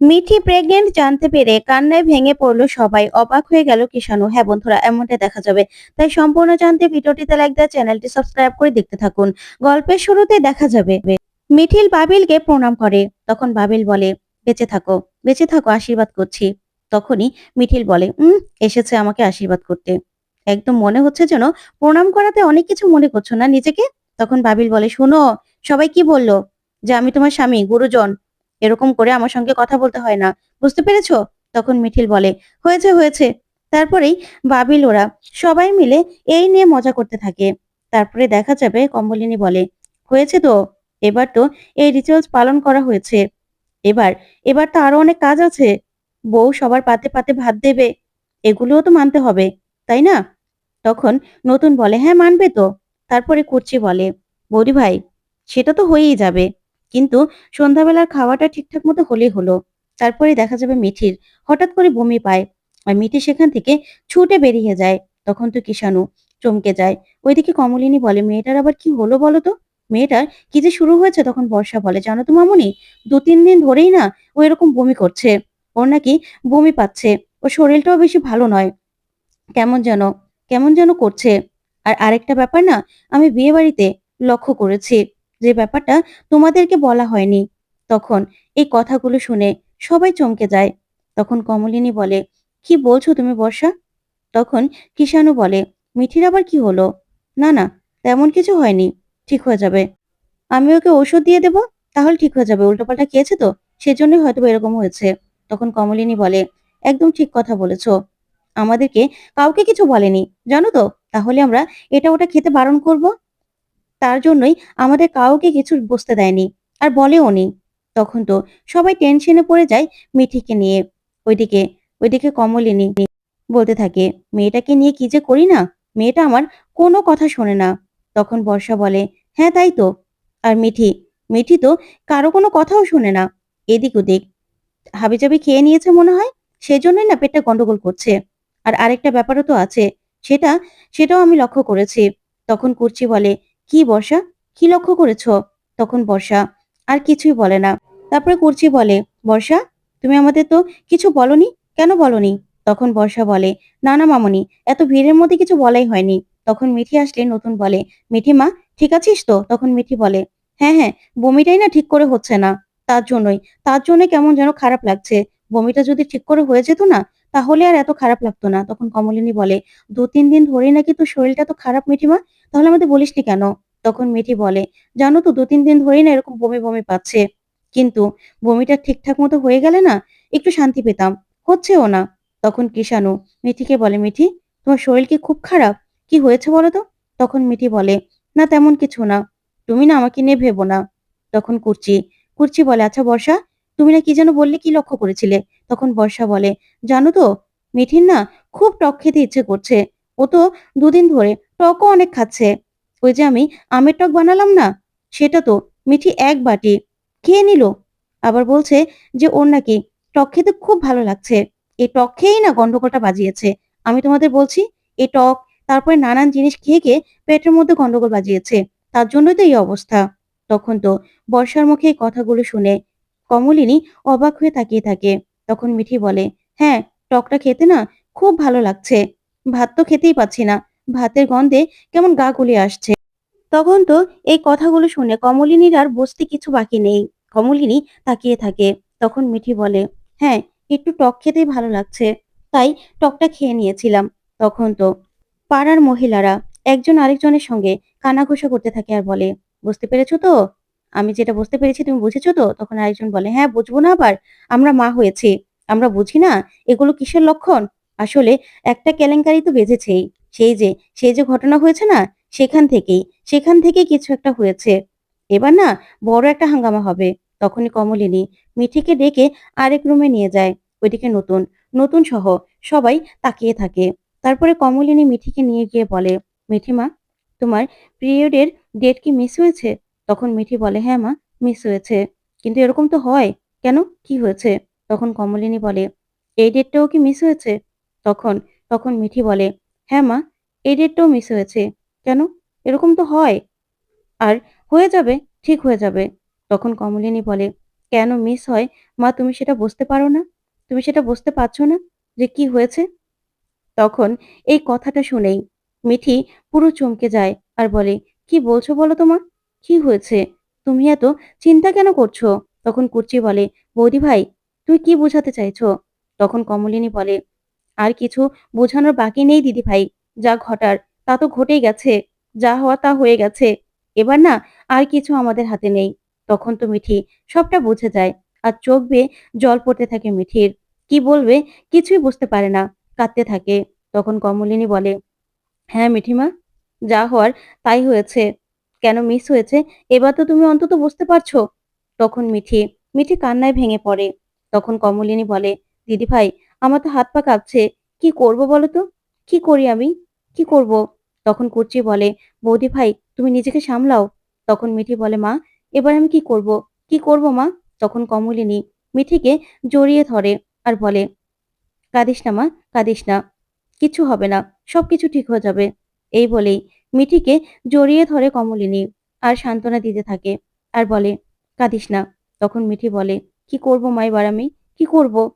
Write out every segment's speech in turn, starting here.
Mithi pregnant জানতে পেরে কান্নায় ভেঙে পড়ল সবাই। অবাক হয়ে গেল কিষানু হ্যাঁ বন্ধুরা, এমনটা দেখা যাবে। তাই সম্পূর্ণ জানতে ভিডিওটিতে লাইক দেওয়া চ্যানেলটি সাবস্ক্রাইব করে দেখতে থাকুন। গল্পের শুরুতে দেখা যাবে। মিঠিল বাবিলকে প্রণাম করে। তখন বাবিল বলে, বেঁচে থাকো বেঁচে থাকো, আশীর্বাদ করছি। তখনই মিঠিল বলে, উম, এসেছে আমাকে আশীর্বাদ করতে। একদম মনে হচ্ছে যেন প্রণাম করাতে অনেক কিছু মনে করছ না নিজেকে? তখন বাবিল বলে, শোনো, সবাই কি বলল? যে আমি তোমার স্বামী, গুরুজন। এরকম করে আমার সঙ্গে কথা বলতে হয় না। বুঝতে পেরেছ? তখন মিঠিল বলে, হয়েছে হয়েছে। তারপরেই বাবিল ওরা সবাই মিলে এই নিয়ে মজা করতে থাকে। তারপরে দেখা যাবে কম্বলিনী বলে, হয়েছে তো? এবার তো এই রিচুয়ালস পালন করা হয়েছে। এবার এবার তো আরও অনেক কাজ আছে। বউ সবার পাতে পাতে ভাত দেবে। এগুলোও তো মানতে হবে, তাই না? তখন নতুন বলে হ্যাঁ মানবে তো। তারপরে কুর্চি বলে, বৌদি ভাই, সেটা তো হয়েই যাবে। কিন্তু সন্ধ্যাবেলার খাওয়াটা ঠিকঠাক মতো হলেই হলো। তারপরে দেখা যাবে মিঠির। হঠাৎ করে বমি পায়। আর মিঠি সেখান থেকে ছুটে বেরিয়ে যায়। তখন তো কিষাণু চমকে যায়। ওইদিকে কমলিনী বলে, মেয়েটার আবার কি হলো বলো তো? মেয়েটার কি যে শুরু হয়েছে? তখন বর্ষা বলে, জানো তো মামুনি, দু তিন দিন ধরেই না ও এরকম বমি করছে। ওর নাকি বমি পাচ্ছে। ওর শরীরটাও বেশি ভালো নয়। কেমন যেন কেমন যেন করছে। আর আরেকটা ব্যাপার না, আমি বিয়ে বাড়িতে লক্ষ্য করেছি। যে ব্যাপারটা তোমাদেরকে বলা হয়নি। তখন এই কথাগুলো শুনে সবাই চমকে যায়। তখন কমলিনী বলে, কি বলছো তুমি বর্ষা? তখন কিষানু বলে, মিঠির আবার কি হলো? না না, তেমন কিছু হয়নি, ঠিক হয়ে যাবে। আমি ওকে ওষুধ দিয়ে দেব, তাহলে ঠিক হয়ে যাবে। উল্টোপাল্টা খেয়েছে তো, সেজন্যই হয়তো এরকম হয়েছে। তখন কমলিনী বলে, একদম ঠিক কথা বলেছ। আমাদেরকে কাউকে কিছু বলেনি, জানো তো? তাহলে আমরা এটা ওটা খেতে বারণ করব? তার জন্যই আমাদের কাউকে কিছু বুঝতে দেয়নি। আর বলেও নি। তখন তো সবাই টেনশনে পড়ে যায় মিঠিকে নিয়ে। ওইদিকে ওইদিকে কমলিনী বলতে থাকে, মেয়েটাকে নিয়ে কি যে করি না? মেয়েটা আমার কোনো কথা শোনে না। তখন বর্ষা বলে হ্যাঁ তাই তো। আর মিঠি মিঠি তো কারও কোনো কথাও শোনে না। এদিক ওদিক। হাবিজাবি খেয়ে নিয়েছে মনে হয়? সেজন্যই না পেটটা গন্ডগোল করছে। আর আরেকটা ব্যাপারও তো আছে। সেটা, সেটাও আমি লক্ষ্য করেছি। তখন কুর্চি বলে কি বর্ষা? কি লক্ষ্য করেছ? তখন বর্ষা, আর কিছুই বলে না। তারপরে কুর্চি বলে, বর্ষা, তুমি আমাদের তো কিছু বলনি? কেন বলনি? তখন বর্ষা বলে, না না মামনি, এত ভিড়ের মধ্যে কিছু বলাই হয়নি। তখন মিঠি আসলে নতুন বলে, মিঠি মা, ঠিক আছিস তো? তখন মিঠি বলে হ্যাঁ হ্যাঁ বমিটাই না ঠিক করে হচ্ছে না। তার জন্যই, তার জন্য কেমন যেন খারাপ লাগছে। বমিটা যদি ঠিক করে হয়ে যেত না, তাহলে আর এত খারাপ লাগতো না। তখন কমলিনী বলে দু তিন দিন ধরেই নাকি তোর শরীরটা তো খারাপ মিঠিমা? তাহলে আমাদের বলিসনি কেন? তখন মিঠি বলে, জানো তো দু তিন দিন ধরেই না এরকম বমি বমি পাচ্ছে। কিন্তু বমিটা ঠিকঠাক মতো হয়ে গেলে না একটু শান্তি পেতাম। হচ্ছেও না। তখন কিষানু মিঠিকে বলে মিঠি তোমার শরীর কি খুব খারাপ? কি হয়েছে বলো তো? তখন মিঠি বলে, না, তেমন কিছু না। তুমি না আমাকে নিয়ে ভেবো না। তখন কুর্চি কুর্চি বলে আচ্ছা বর্ষা, তুমি না কি যেন বললে কি লক্ষ্য করেছিলে? তখন বর্ষা বলে, জানো তো মিঠির না খুব টক খেতে ইচ্ছে করছে। ও তো দুদিন ধরে টকও অনেক খাচ্ছে। ওই যে আমি আমের টক বানালাম না, সেটা তো মিঠি এক বাটি খেয়ে নিল। আবার বলছে যে ওর নাকি টক খেতে খুব ভালো লাগছে। এই টক খেয়েই না গন্ডগোলটা বাজিয়েছে। আমি তোমাদের বলছি এই টক তারপরে নানান জিনিস খেয়ে খেয়ে পেটের মধ্যে গন্ডগোল বাজিয়েছে। তার জন্যই তো এই অবস্থা। তখন তো বর্ষার মুখে এই কথাগুলো শুনে কমলিনী অবাক হয়ে তাকিয়ে থাকে। তখন মিঠি বলে হ্যাঁ টকটা খেতে না খুব ভালো লাগছে। ভাত তো খেতেই পাচ্ছি না। ভাতের গন্ধে কেমন গা গুলিয়ে আসছে। তখন তো এই কথাগুলো শুনে কমলিনীর আর বসতে কিছু বাকি নেই। কমলিনী তাকিয়ে থাকে। তখন মিঠি বলে হ্যাঁ একটু টক খেতেই ভালো লাগছে। তাই টকটা খেয়ে নিয়েছিলাম। তখন তো পাড়ার মহিলারা একজন আরেকজনের সঙ্গে কানাঘোষা করতে থাকে আর বলে, বুঝতে পেরেছ তো? আমি যেটা বুঝতে পেরেছি তুমি বুঝেছ তো? তখন আরেকজন বলে হ্যাঁ বুঝব না আবার। আমরা মা হয়েছি। আমরা বুঝি না? এগুলো কিসের লক্ষণ? আসলে একটা কেলেঙ্কারি তো বেজেছেই সেই যে সেই যে ঘটনা হয়েছে না, সেখান থেকেই সেখান থেকেই কিছু একটা হয়েছে। এবার না, বড় একটা হাঙ্গামা হবে। তখনই কমলিনী মিঠিকে ডেকে আরেক রুমে নিয়ে যায়, ওইদিকে নতুন নতুন সহ সবাই তাকিয়ে থাকে। তারপরে কমলিনী মিঠিকে নিয়ে গিয়ে বলে মিঠিমা তোমার পিরিয়ডের ডেট কি মিস হয়েছে? তখন মিঠি বলে হ্যাঁ মা মিস হয়েছে। কিন্তু এরকম তো হয়। কেন? কি হয়েছে? তখন কমলিনী বলে, এই ডেটটাও কি মিস হয়েছে? তখন তখন মিঠি বলে হ্যাঁ মা এই ডেটটাও মিস হয়েছে। কেন? এরকম তো হয়। আর হয়ে যাবে, ঠিক হয়ে যাবে। তখন কমলিনী বলে, কেন মিস হয়? মা, তুমি সেটা বুঝতে পারো না? তুমি সেটা বুঝতে পারছ না যে কি হয়েছে? তখন এই কথাটা শুনেই মিঠি পুরো চমকে যায় আর বলে, কি বলছো বলো তো মা? কি হয়েছে? তুমি এত চিন্তা কেন করছ? তখন কুর্চি বলে, বৌদি ভাই, তুই কি বোঝাতে চাইছো? তখন কমলিনী বলে আর কিছু বোঝানোর বাকি নেই দিদি ভাই যা ঘটার, তা তো ঘটেই গেছে। যা হওয়া, তা হয়ে গেছে। এবার না, আর কিছু আমাদের হাতে নেই। তখন তো মিঠি সবটা বুঝে যায়, আর চোখ বেয়ে জল পড়তে থাকে মিঠির। কি বলবে, কিছুই বুঝতে পারে না, কাঁদতে থাকে। তখন কমলিনী বলে হ্যাঁ মিঠিমা, যা হওয়ার তাই হয়েছে। কেন মিস হয়েছে, এবার তো তুমি অন্তত বুঝতে পারছ? তখন মিঠি মিঠি কান্নায় ভেঙে পড়ে। তখন কমলিনী বলে দিদি ভাই আমার তো হাত পা কাঁপছে। কি করব বলো তো? কি করি আমি? কি করব? তখন কুর্চি বলে, বৌদি ভাই, তুমি নিজেকে সামলাও। তখন মিঠি বলে, মা, এবার আমি কি করব? কি করব, মা? তখন কমলিনী মিঠিকে জড়িয়ে ধরে আর বলে, কাঁদিস না, মা, কাঁদিস না। কিছু হবে না, সবকিছু ঠিক হয়ে যাবে। এই বলেই মিঠিকে জড়িয়ে ধরে কমলিনী আর সান্ত্বনা দিতে থাকে। আর বলে, কাঁদিস না। তখন মিঠি বলে, কি করব, মা, এবার আমি? কি করব?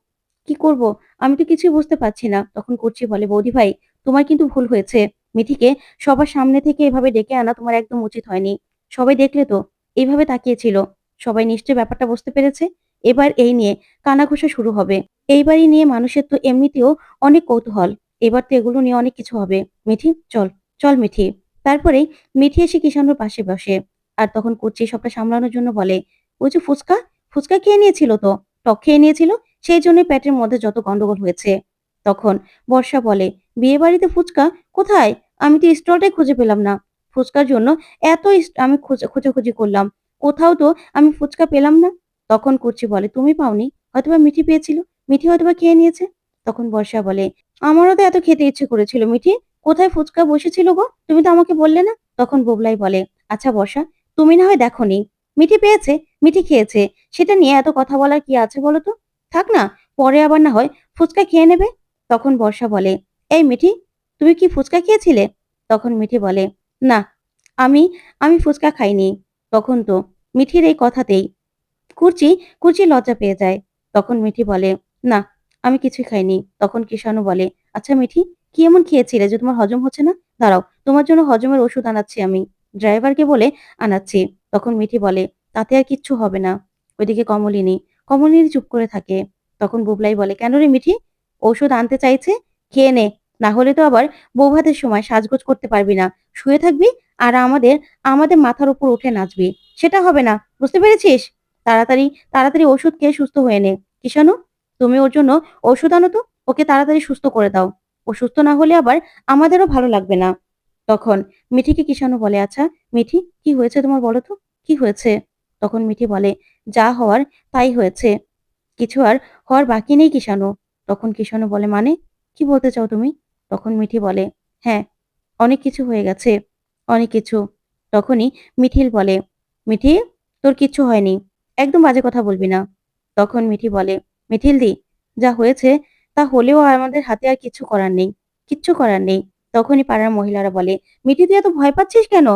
কি করব? আমি তো কিছুই বুঝতে পারছি না। তখন করছি বলে, বৌদি ভাই, তোমার কিন্তু ভুল হয়েছে। মিঠিকে সবার সামনে থেকে এভাবে ডেকে আনা তোমার একদম উচিত হয়নি। সবাই দেখলে তো এইভাবে তাকিয়েছিল। সবাই নিশ্চয়ই ব্যাপারটা বুঝতে পেরেছে? এবার এই নিয়ে কানাঘুষা শুরু হবে। এইবারই নিয়ে মানুষের তো এমনিতেও অনেক কৌতূহল। এবার তো এগুলো নিয়ে অনেক কিছু হবে। মিঠি, চল চল মিঠি। তারপরেই মিঠি এসে কিষানুর পাশে বসে। আর তখন কুচি সবটা সামলানোর জন্য বলে, ওই যে ফুচকা? ফুচকা খেয়ে নিয়েছিল তো? টক খেয়ে নিয়েছিল? সেই জন্য পেটের মধ্যে যত গন্ডগোল হয়েছে। তখন বর্ষা বলে, বিয়ে বাড়িতে ফুচকা? কোথায়? আমি তো স্টলটাই খুঁজে পেলাম না। ফুচকার জন্য এত আমি খোঁজ- খোঁজাখুঁজি করলাম। কোথাও তো আমি ফুচকা পেলাম না। তখন কুচি বলে, তুমি পাওনি? হয়তোবা মিঠি পেয়েছিল। মিঠি হয়তোবা খেয়ে নিয়েছে? তখন বর্ষা বলে, আমারও তো এত খেতে ইচ্ছে করেছিল, মিঠি। কোথায় ফুচকা বসেছিল গো? তুমি তো আমাকে বললে না? তখন বুবলাই বলে আচ্ছা বর্ষা, তুমি না হয় দেখোনি। মিঠি পেয়েছে, মিঠি খেয়েছে। সেটা নিয়ে এত কথা বলার কি আছে বলো তো? থাক না, পরে আবার না হয় ফুচকা খেয়ে নেবে। তখন বর্ষা বলে, এই মিঠি, তুমি কি ফুচকা খেয়েছিলে? তখন মিঠি বলে, না, আমি আমি ফুচকা খাইনি। তখন তো মিঠির এই কথাতেই কুর্চি কুর্চি লজ্জা পেয়ে যায়। তখন মিঠি বলে, না, আমি কিছুই খাইনি। তখন কিষানু বলে আচ্ছা মিঠি, কি এমন খেয়েছিলে যে তোমার হজম হচ্ছে না? দাঁড়াও, তোমার জন্য হজমের ওষুধ আনাচ্ছি আমি। ড্রাইভারকে বলে, আনাচ্ছি। তখন মিঠি বলে, তাতে আর কিচ্ছু হবে না। ওইদিকে কমলিনী কমলিনী চুপ করে থাকে। তখন বুবলাই বলে, কেন রে মিঠি? ওষুধ আনতে চাইছে? খেয়ে নে। না হলে তো আবার বৌভাতের সময় সাজগোজ করতে পারবি না। শুয়ে থাকবি আর আমাদের আমাদের মাথার উপর উঠে নাচবি। সেটা হবে না। বুঝতে পেরেছিস? তাড়াতাড়ি তাড়াতাড়ি ওষুধ খেয়ে সুস্থ হয়ে নে। কিষানু তুমি ওর জন্য ওষুধ আনো তো, ওকে তাড়াতাড়ি সুস্থ করে দাও। ও সুস্থ না হলে আবার আমাদেরও ভালো লাগবে না। তখন মিঠিকে কিষানু বলে আচ্ছা মিঠি, কি হয়েছে তোমার বলো তো? কি হয়েছে? তখন মিঠি বলে, যা হওয়ার তাই হয়েছে। কিছু আর হওয়ার বাকি নেই কিষানু তখন কিষানু বলে মানে? কি বলতে চাও তুমি? তখন মিঠি বলে হ্যাঁ অনেক কিছু হয়ে গেছে, অনেক কিছু। তখনই মিঠিল বলে, মিঠি, তোর কিচ্ছু হয়নি, একদম বাজে কথা বলবি না। তখন মিঠি বলে, মিঠিল দি, যা হয়েছে তা হলেও আমাদের হাতে আর কিছু করার নেই, কিচ্ছু করার নেই। তখনই পাড়ার মহিলারা বলে, মিঠি, তুই এত ভয় পাচ্ছিস কেন?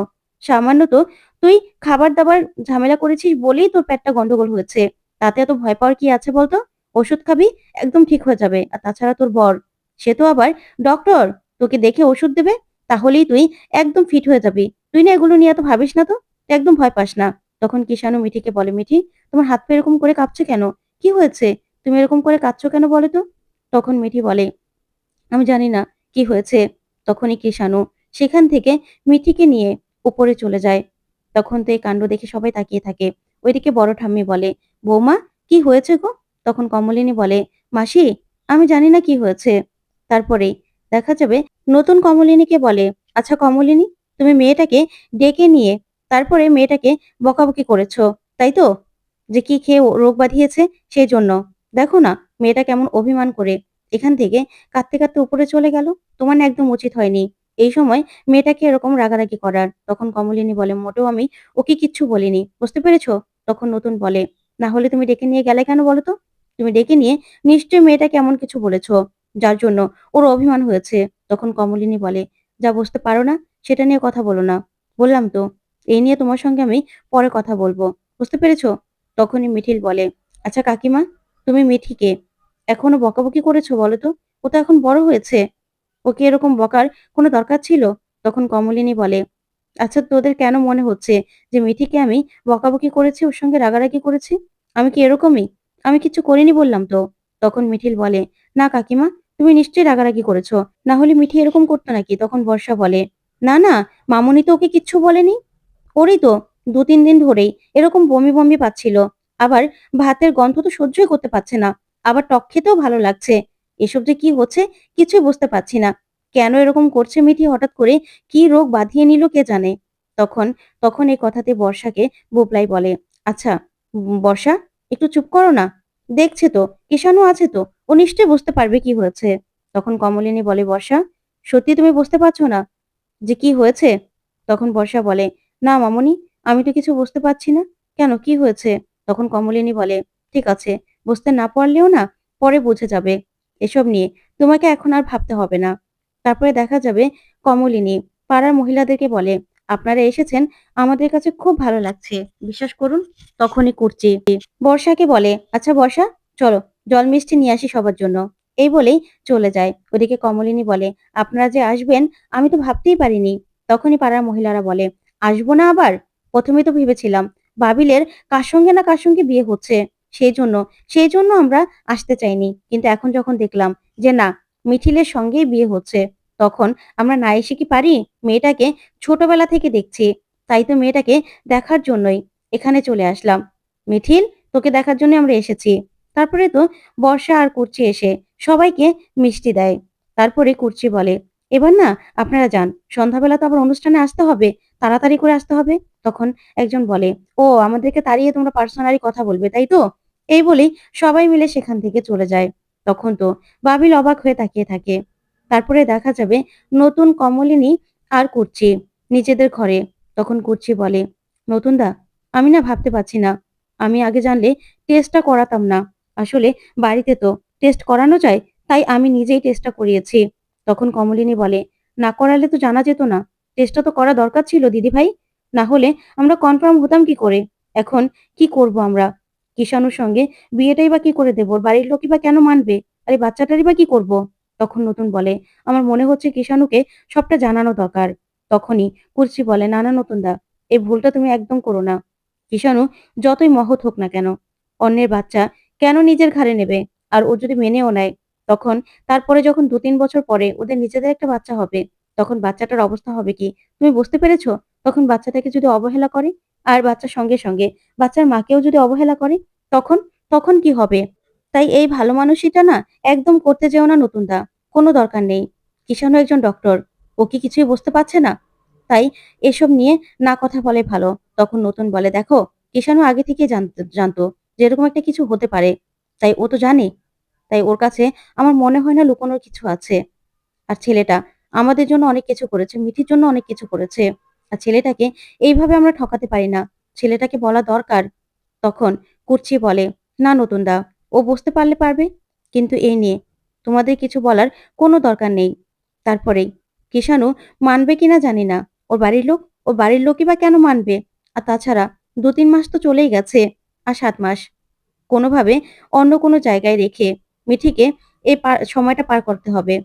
সামান্য তো তুই খাবার দাবার ঝামেলা করেছিস বলেই তোর পেটটা গন্ডগোল হয়েছে। তাতে এত ভয় পাওয়ার কি আছে বলতো? ওষুধ খাবি, একদম ঠিক হয়ে যাবে। আর তাছাড়া তোর বর, সে তো আবার ডক্টর তোকে দেখে ওষুধ দেবে, তাহলেই তুই একদম ফিট হয়ে যাবি। তুই না এগুলো নিয়ে এত ভাবিস না তো? একদম ভয় পাস না। তখন কিষানু মিঠিকে বলে, মিঠি, তোমার হাত পা এরকম করে কাঁপছে কেন? কি হয়েছে? তুমি এরকম করে কাঁদছো কেন বলে তো? তখন মিঠি বলে, আমি জানি না কি হয়েছে। তখনই কিষানু সেখান থেকে মিঠিকে নিয়ে উপরে চলে যায়। তখন তো এই কাণ্ড দেখে সবাই তাকিয়ে থাকে। ওইদিকে বড় ঠাম্মি বলে, বৌমা, কি হয়েছে গো? তখন কমলিনী বলে, মাসি, আমি জানি না কি হয়েছে। তারপরে, দেখা যাবে। নতুন কমলিনীকে বলে আচ্ছা কমলিনী, তুমি মেয়েটাকে ডেকে নিয়ে, তারপরে মেয়েটাকে বকাবকি করেছ, তাই তো? যে কি খেয়ে রোগ বাঁধিয়েছে সেই জন্য দেখো না, মেয়েটা কেমন অভিমান করে। এখান থেকে কাঁদতে কাঁদতে উপরে চলে গেল। তোমার না একদম উচিত হয়নি। এই সময় মেয়েটাকে এরকম রাগারাগি করার, তখন কমলিনী বলে, মোটেও আমি ওকে কিচ্ছু বলিনি। বুঝতে পেরেছ? তখন নতুন বলে, না হলে তুমি ডেকে নিয়ে গেলে কেন বলো তো? তুমি ডেকে নিয়ে নিশ্চয়ই মেয়েটাকে এমন কিছু বলেছ, যার জন্য ওর অভিমান হয়েছে। তখন কমলিনী বলে, যা বুঝতে পারো না, সেটা নিয়ে কথা বলো না। বললাম তো, এই নিয়ে তোমার সঙ্গে আমি পরে কথা বলব। বুঝতে পেরেছ? তখনই মিঠিল বলে আচ্ছা কাকিমা, তুমি মিঠিকে এখনও বকাবকি করেছ বলো তো? ও তো এখন বড় হয়েছে। ওকে এরকম বকার কোনো দরকার ছিল? তখন কমলিনী বলে আচ্ছা তোদের কেন মনে হচ্ছে যে মিঠিকে আমি বকাবকি করেছি, ওর সঙ্গে রাগারাগি করেছি? আমি কি এরকমই? আমি কিছু করিনি বললাম তো। তখন মিঠিল বলে, না কাকিমা, তুমি নিশ্চয়ই রাগারাগি করেছ। না হলে মিঠি এরকম করতো নাকি? তখন বর্ষা বলে, না না, মামুনি তো ওকে কিচ্ছু বলেনি। ওরই তো দু তিন দিন ধরেই এরকম বমি বমি পাচ্ছিল। আবার ভাতের গন্ধ তো সহ্যই করতে পারছে না। আবার টক খেতেও ভালো লাগছে। এসব যে কি হচ্ছে কিছুই বুঝতে পারছি না। কেন এরকম করছে মিঠি হঠাৎ করে কি রোগ বাঁধিয়ে নিল কে জানে? তখন তখন এই কথাতে বর্ষাকে বোপলাই বলে আচ্ছা বর্ষা, একটু চুপ করো না। দেখছে তো কিষাণু আছে তো, ও নিশ্চয়ই বুঝতে পারবে কি হয়েছে। তখন কমলিনী বলে, বর্ষা, সত্যি তুমি বুঝতে পারছ না যে কি হয়েছে? তখন বর্ষা বলে, না মামনি, আমি তো কিছু বুঝতে পারছি না। কেন, কি হয়েছে? তখন কমলিনী বলে, ঠিক আছে, বুঝতে না পারলেও না, পরে বুঝে যাবে। এসব নিয়ে। তোমাকে এখন আর ভাবতে হবে না। তারপরে দেখা যাবে কমলিনী পাড়ার মহিলাদেরকে বলে, আপনারা এসেছেন, আমাদের কাছে খুব ভালো লাগছে। বিশ্বাস করুন, তখনই করছি। বর্ষাকে বলে আচ্ছা বর্ষা, চলো, জল মিষ্টি নিয়ে আসি সবার জন্য। এই বলেই চলে যায়। ওদিকে কমলিনী বলে, আপনারা যে আসবেন, আমি তো ভাবতেই পারিনি। তখনই পাড়ার মহিলারা বলে, আসব না আবার? প্রথমে তো ভেবেছিলাম, বাবিলের কার সঙ্গে না কার সঙ্গে বিয়ে হচ্ছে? সেই জন্য সেই জন্য আমরা আসতে চাইনি। কিন্তু এখন যখন দেখলাম যে না মিঠিলের সঙ্গেই বিয়ে হচ্ছে, তখন আমরা না এসে কি পারি? মেয়েটাকে ছোটবেলা থেকে দেখছি। তাই তো মেয়েটাকে দেখার জন্যই এখানে চলে আসলাম। মিঠিল তোকে দেখার জন্য আমরা এসেছি। তারপরে তো বর্ষা আর কুর্চি এসে সবাইকে মিষ্টি দেয়। তারপরে কুর্চি বলে, এবার না, আপনারা যান। সন্ধ্যাবেলা তো আবার অনুষ্ঠানে আসতে হবে। তাড়াতাড়ি করে আসতে হবে? তখন একজন বলে, ও, আমাদেরকে তাড়িয়ে তোমরা পার্সোনালি কথা বলবে, তাই তো? এই বলেই সবাই মিলে সেখান থেকে চলে যায়। তখন তো বাবিল অবাক হয়ে তাকিয়ে থাকে। তারপরে দেখা যাবে নতুন কমলিনী আর কুর্চি নিজেদের ঘরে। তখন কুর্চি বলে, নতুন দা, আমি না ভাবতে পারছি না। আমি আগে জানলে টেস্টটা করাতাম না। আসলে বাড়িতে তো টেস্ট করানো যায়, তাই আমি নিজেই টেস্টটা করিয়েছি। তখন কমলিনী বলে, না করালে তো জানা যেত না। টেস্টটা তো করা দরকার ছিল দিদি ভাই না হলে আমরা কনফার্ম হতাম কি করে? এখন কি করব আমরা? কিষানুর সঙ্গে বিয়েটাই বা কি করে দেবো? বাড়ির লোকই বা কেন মানবে? আর বাচ্চাটারই বা কি করব? তখন নতুন বলে, আমার মনে হচ্ছে কিষানুকে সবটা জানানো দরকার। তখনই কুর্চি বলে না না নতুন দা এই ভুলটা তুমি একদম করো না। কিষানু যতই মহৎ হোক না কেন, অন্যের বাচ্চা কেন নিজের ঘাড়ে নেবে? আর ও যদি মেনেও নেয়? তখন তারপরে যখন দু তিন বছর পরে ওদের নিজেদের একটা বাচ্চা হবে, তখন বাচ্চাটার অবস্থা হবে কি? তুমি বুঝতে পেরেছ? তখন বাচ্চাটাকে যদি অবহেলা করে আর বাচ্চার সঙ্গে সঙ্গে বাচ্চার মাকেও যদি অবহেলা করে, তখন তখন কি হবে? তাই এই ভালো মানুষইটা না একদম করতে যেও না নতুন দা কোনো দরকার নেই। কিষানু একজন ডক্টর ও কি কিছুই বুঝতে পারছে না? তাই এসব নিয়ে না কথা বলে ভালো, তখন নতুন বলে, দেখো কিষানু আগে থেকে জানতো জানতো যে এরকম একটা কিছু হতে পারে। তাই ও তো জানে। তাই ওর কাছে আমার মনে হয় না লুকোনোর কিছু আছে। আর ছেলেটা আমাদের জন্য অনেক কিছু করেছে, মিঠির জন্য অনেক কিছু করেছে। আর ছেলেটাকে এইভাবে আমরা ঠকাতে পারি না। ছেলেটাকে বলা দরকার। তখন কুর্চি বলে, না নতুন দা ও বুঝতে পারলে পারবে, কিন্তু এই নিয়ে তোমাদের কিছু বলার কোনো দরকার নেই। তারপরেই কিষানু মানবে কিনা জানি না। ওর বাড়ির লোক ওর বাড়ির লোকই বা কেন মানবে? আর তাছাড়া দু তিন মাস তো চলেই গেছে, আর সাত মাস। কোনোভাবে অন্য কোনো জায়গায় রেখে মিঠিকে এই সময়টা পার করতে হবে।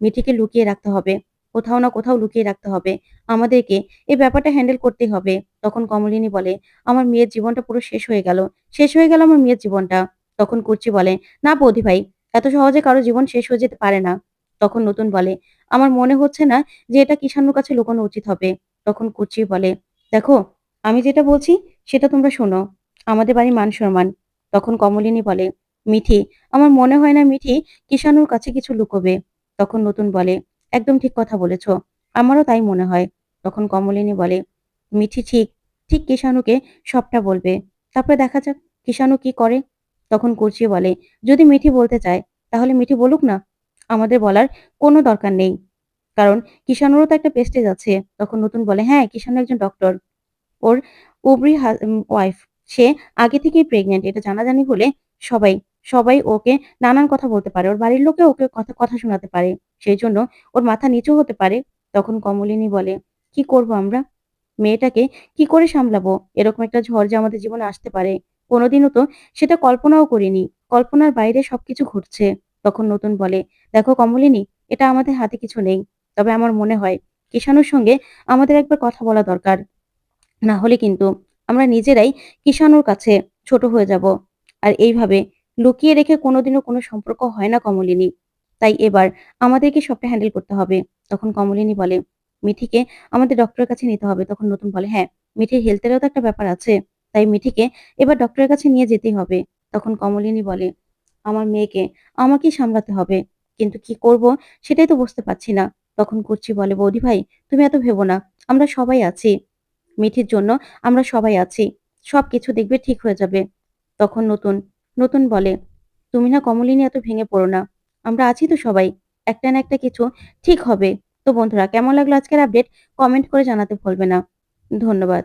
মিঠিকে লুকিয়ে রাখতে হবে। কোথাও না কোথাও লুকিয়ে রাখতে হবে। আমাদেরকে এই ব্যাপারটা হ্যান্ডেল করতে হবে। তখন কমলিনী বলে, আমার মেয়ের জীবনটা পুরো শেষ হয়ে গেল। শেষ হয়ে গেল আমার মেয়ের জীবনটা। তখন কুর্চি বলে, না বৌদি ভাই, এত সহজে কারও জীবন শেষ হয়ে যেতে পারে না। তখন নতুন বলে, আমার মনে হচ্ছে না যে এটা কিষানুর কাছে লুকানো উচিত হবে। তখন কুচি বলে, দেখো, আমি যেটা বলছি সেটা তোমরা শোনো। আমাদের বাড়ি মান সম্মান। তখন কমলিনী বলে, মিঠি, আমার মনে হয় না মিঠি কিষানুর কাছে কিছু লুকোবে। তখন নতুন বলে একদম ঠিক কথা বলেছ। আমারও তাই মনে হয়। তখন কমলিনী বলে, মিঠি ঠিক ঠিক কিষানুকে সবটা বলবে। তারপরে দেখা যাক কিষানু কি করে। তখন কুর্চি বলে, যদি মিঠি বলতে চায়, তাহলে মিঠি বলুক না। আমাদের বলার কোনো দরকার নেই। কারণ কিষানুরও তো একটা পেস্টেজ আছে। তখন নতুন বলে হ্যাঁ কিষানু একজন ডক্টর ওর উবরি ওয়াইফ সে আগে থেকেই প্রেগনেন্ট এটা জানাজানি হলে সবাই সবাই ওকে নানান কথা বলতে পারে। ওর বাড়ির লোকে ওকে কথা কথা শোনাতে পারে। সেই জন্য ওর মাথা নিচু হতে পারে। তখন কমলিনী বলে, কি করব আমরা? মেয়েটাকে কি করে সামলাবো? এরকম একটা ঝড় যে আমাদের জীবনে আসতে পারে। কোনোদিনও তো সেটা কল্পনাও করিনি। কল্পনার বাইরে সবকিছু ঘটছে। তখন নতুন বলে, দেখো কমলিনী, এটা আমাদের হাতে কিছু নেই। তবে আমার মনে হয়, কিষাণুর সঙ্গে আমাদের একবার কথা বলা দরকার। না হলে কিন্তু আমরা নিজেরাই কিষাণুর কাছে ছোট হয়ে যাব। আর এইভাবে লুকিয়ে রেখে কোনোদিনও কোনো সম্পর্ক হয় না কমলিনী। তাই এবার আমাদেরকে সবটা হ্যান্ডেল করতে হবে। তখন কমলিনী বলে, মিঠিকে আমাদের ডক্টরের কাছে নিতে হবে। তখন নতুন বলে হ্যাঁ মিঠির হেলথেরও তো একটা ব্যাপার আছে। তাই মিঠিকে এবার ডক্টরের কাছে নিয়ে যেতেই হবে। তখন কমলিনী বলে, আমার মেয়েকে আমাকেই সামলাতে হবে। কিন্তু কি করব সেটাই তো বুঝতে পারছি না। তখন কুর্চি বলে, বৌদি ভাই, তুমি এত ভেবো না, আমরা সবাই আছি। মিঠির জন্য আমরা সবাই আছি। সব কিছু দেখবে ঠিক হয়ে যাবে। তখন নতুন নতুন বলে, তুমি না কমলিনী এত ভেঙে পড়ো না। আমরা আছি তো সবাই। একটা না একটা কিছু ঠিক হবে। তো বন্ধুরা, কেমন লাগল আজকের আপডেট কমেন্ট করে জানাতে ভুলবে না। ধন্যবাদ।